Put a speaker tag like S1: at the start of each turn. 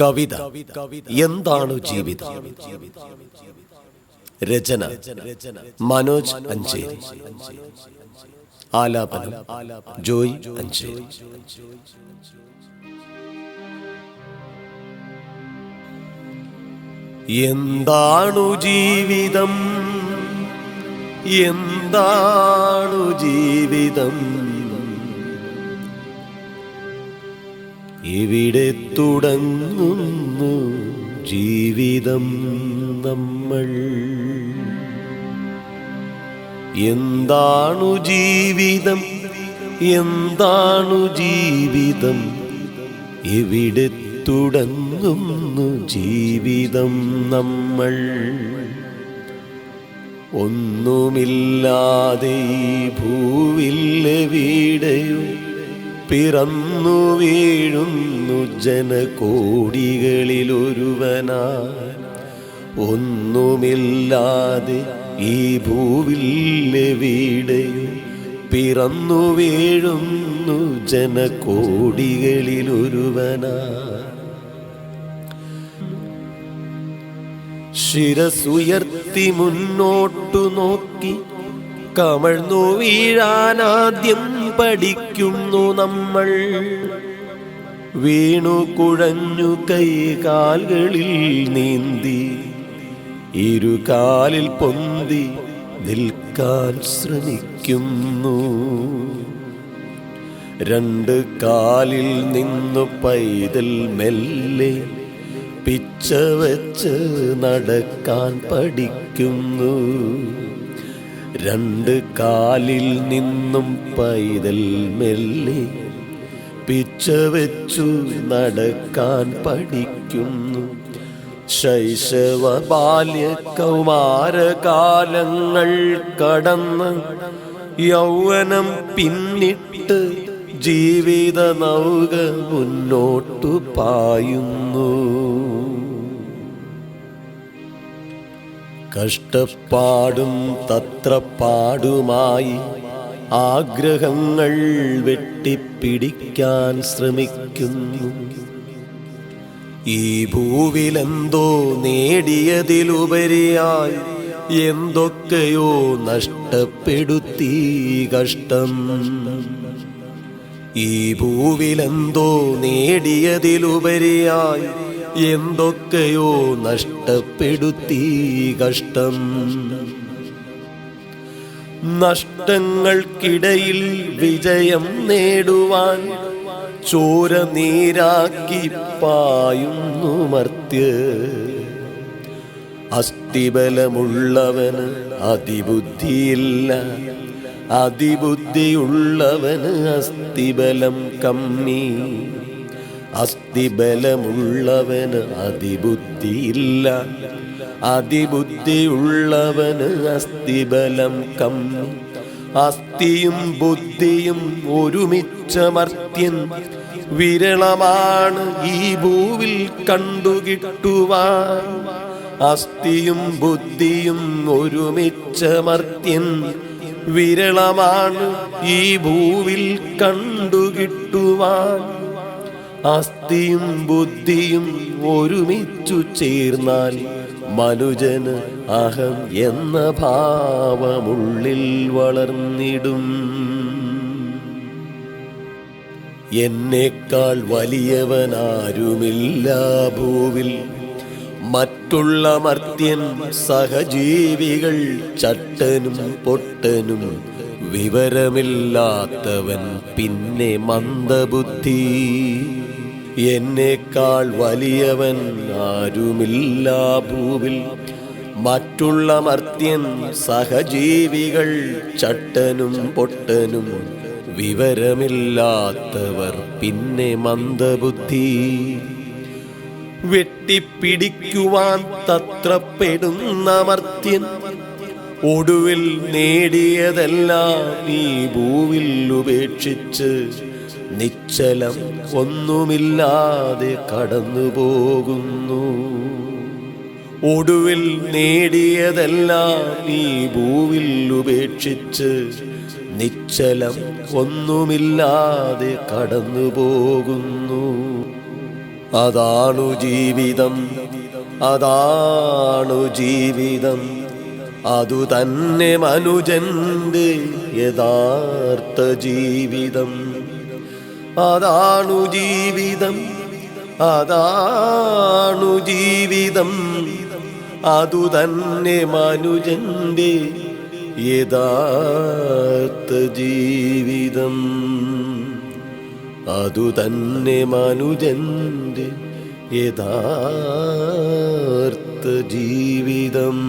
S1: കവിത. എന്താണ് ജീവിതം? രചന. മനോജ് അഞ്ചേരി. ആലാപനം. ജോയ് അഞ്ചേരി. എന്താണു ജീവിതം? എന്താണു ജീവിതം? ഇവിടെ തുടങ്ങുന്നു ജീവിതം നമ്മൾ. എന്താണു ജീവിതം? എന്താണു ജീവിതം? ഇവിടെ തുടങ്ങുന്നു ജീവിതം നമ്മൾ? ഒന്നുമില്ലാതെ ഈ ഭൂവില്ലെവിടെയോ പിറന്നു വീഴുന്നു ജനകോടികളിലൊരുവനാ. ഒന്നുമില്ലാതെ ഈ ഭൂവിൽ വീടയും പിറന്നു വീഴുന്നു ജനകോടികളിലൊരുവനാ. ശിരസുയർത്തി മുന്നോട്ടു നോക്കി കമഴ്ന്നു വീഴാനാദ്യം പഠിക്കുന്നു നമ്മൾ. വീണു കുഴഞ്ഞു കൈകാലുകളിൽ നീന്തി ഇരുകാലിൽ പൊന്തി നിൽക്കാൻ ശ്രമിക്കുന്നു. രണ്ട് കാലിൽ നിന്നു പൈതൽ മെല്ലെ പിച്ച വെച്ച് നടക്കാൻ പഠിക്കുന്നു. രണ്ട് കാലിൽ നിന്നും പൈതൽ മെല്ലെ പിച്ച വെച്ചു നടക്കാൻ പഠിക്കുന്നു. ശൈശവ ബാല്യ കൗമാരകാലങ്ങൾ കടന്ന് യൗവനം പിന്നിട്ട് ജീവിത നൗക മുന്നോട്ടു പായുന്നു. കഷ്ടപ്പാടും തത്രപ്പാടുമായി ആഗ്രഹങ്ങൾ വെട്ടിപ്പിടിക്കാൻ ശ്രമിക്കുന്നു. ഈ ഭൂവിലെന്തോ നേടിയതിലുപരിയായി എന്തൊക്കെയോ നഷ്ടപ്പെടുത്തി കഷ്ടം. ഈ ഭൂവിലെന്തോ നേടിയതിലുപരിയായി എന്തൊക്കെയോ നഷ്ടപ്പെടുത്തി കഷ്ടം. നഷ്ടങ്ങൾക്കിടയിൽ വിജയം നേടുവാൻ ചോര നീരാക്കി പായുന്നു മർത്യ. അസ്ഥിബലമുള്ളവന് അതിബുദ്ധിയില്ല. അതിബുദ്ധിയുള്ളവന് അസ്ഥിബലം കമ്മി. അസ്ഥിബലമുള്ളവന് അതിബുദ്ധിയില്ല. അതിബുദ്ധിയുള്ളവന് അസ്ഥിബലം കമ്മി അസ്ഥിയും ബുദ്ധിയും ഒരുമിച്ച മർത്യൻ വിരളമാണ് ഈ ഭൂവിൽ കണ്ടുകിട്ടുവാൻ. അസ്ഥിയും ബുദ്ധിയും ഒരുമിച്ച മർത്യൻ വിരളമാണ് ഈ ഭൂവിൽ കണ്ടുകിട്ടുവാൻ. അസ്ഥിയും ബുദ്ധിയും ഒരുമിച്ചു ചേർന്നാൽ മനുജന് അഹം എന്ന ഭാവമുള്ളിൽ വളർന്നിടും. എന്നേക്കാൾ വലിയവനാരുമില്ല ഭൂവിൽ. മറ്റുള്ള മർത്യൻ സഹജീവികൾ ചട്ടനും പൊട്ടനും വിവരമില്ലാത്തവൻ പിന്നെ മന്ദബുദ്ധി. എന്നേക്കാൾ വലിയവൻ ആരുമില്ല ഭൂവിൽ. മറ്റുള്ള മർത്യൻ സഹജീവികൾ ചട്ടനും പൊട്ടനും വിവരമില്ലാത്തവർ പിന്നെ മന്ദബുദ്ധി. വെട്ടിപ്പിടിക്കുവാൻ തത്രപ്പെടുന്ന മർത്യൻ ഒടുവിൽ നേടിയതെല്ലാം ഈ ഭൂവിൽ ഉപേക്ഷിച്ച് നിശ്ചലം ഒന്നുമില്ലാതെ കടന്നു പോകുന്നു ഒടുവിൽ നേടിയതെല്ലാം ഈ ഭൂവിൽ ഉപേക്ഷിച്ച് നിശ്ചലം ഒന്നുമില്ലാതെ കടന്നു പോകുന്നു അതാണു ജീവിതം അതാണു ജീവിതം. അതു തന്നെ മനുജന്റെ യഥാർത്ഥ ജീവിതം. അതാണു ജീവിതം അതാണു ജീവിതം. അതു തന്നെ മനുജന്റെ യഥാർത്ഥ ജീവിതം. അതു തന്നെ മനുജന്റെ യഥാർത്ഥ ജീവിതം.